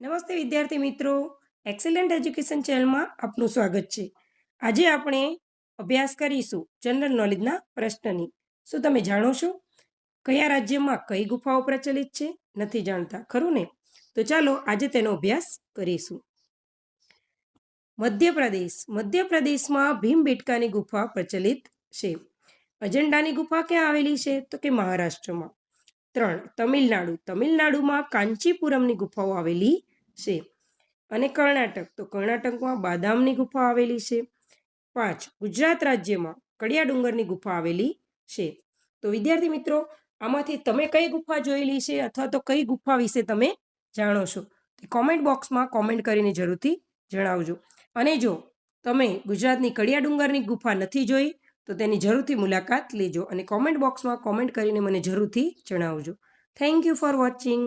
નમસ્તે વિદ્યાર્થી મિત્રો. એક્સેલન્ટ એજ્યુકેશન ચેનલમાં આપનું સ્વાગત છે. આજે આપણે અભ્યાસ કરીશું જનરલ નોલેજના પ્રશ્નની. શું તમે જાણો છો? કયા રાજ્યમાં કઈ ગુફાઓ પ્રચલિત છે? નથી જાણતા, ખરું ને? તો ચાલો આજે તેનો અભ્યાસ કરીશું. મધ્યપ્રદેશ. મધ્યપ્રદેશમાં ભીમબેટકાની ગુફા પ્રચલિત છે. અજંડાની ગુફા ક્યાં આવેલી છે? તો કે મહારાષ્ટ્રમાં. ત્રણ, તમિલનાડુ. તમિલનાડુમાં કાંચીપુરમની ગુફાઓ આવેલી છે અને કર્ણાટક. તો કર્ણાટકમાં બાદામની ગુફા આવેલી છે. પાંચ, ગુજરાત રાજ્યમાં કડિયા ડુંગરની ગુફા આવેલી છે. તો વિદ્યાર્થી મિત્રો, આમાંથી તમે કઈ ગુફા જોયેલી છે અથવા તો કઈ ગુફા વિશે તમે જાણો છો? કોમેન્ટ બોક્સમાં કોમેન્ટ કરીને જરૂરથી જણાવજો. અને જો તમે ગુજરાતની કડિયા ડુંગરની ગુફા નથી જોઈ તો તેની જરૂરથી મુલાકાત લેજો અને કોમેન્ટ બોક્સમાં કોમેન્ટ કરીને મને જરૂરથી જણાવજો. Thank you for watching